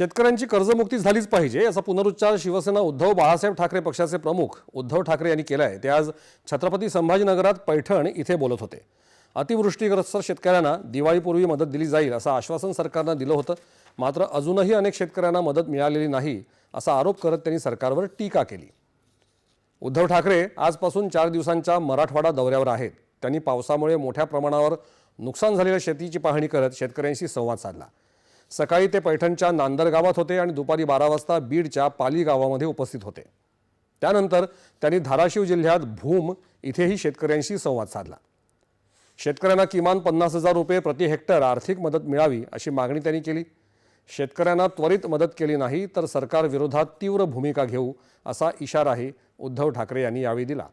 शेतकऱ्यांची कर्जमुक्ती झालीच पाहिजे याचा पुनरुच्चार शिवसेना उद्धव बाळासाहेब ठाकरे पक्षाचे प्रमुख उद्धव ठाकरे यांनी केला आहे ते आज छत्रपती संभाजीनगरात पैठण इथे बोलत होते. अतिवृष्टीग्रस्त शेतकऱ्यांना दिवाळीपूर्वी मदत दिली जाईल असं आश्वासन सरकारनं दिलं होतं. मात्र अजूनही अनेक शेतकऱ्यांना मदत मिळालेली नाही असा आरोप करत त्यांनी सरकारवर टीका केली. उद्धव ठाकरे आजपासून चार दिवसांच्या मराठवाडा दौऱ्यावर आहेत. त्यांनी पावसामुळे मोठ्या प्रमाणावर नुकसान झालेल्या शेतीची पाहणी करत शेतकऱ्यांशी संवाद साधला. सकाळी ते पैठणच्या नांदर गावात होते आणि दुपारी बारा वाजता बीडच्या पाली गावामध्ये उपस्थित होते. त्यानंतर त्यांनी धाराशिव जिल्ह्यात भूम इथेही शेतकऱ्यांशी संवाद साधला. शेतकऱ्यांना किमान पन्नास हजार रुपये प्रति हेक्टर आर्थिक मदत मिळावी अशी मागणी त्यांनी केली. शेतकऱ्यांना त्वरित मदत केली नाही तर सरकार विरोधात तीव्र भूमिका घेऊ असा इशाराही उद्धव ठाकरे यांनी यावेळी दिला.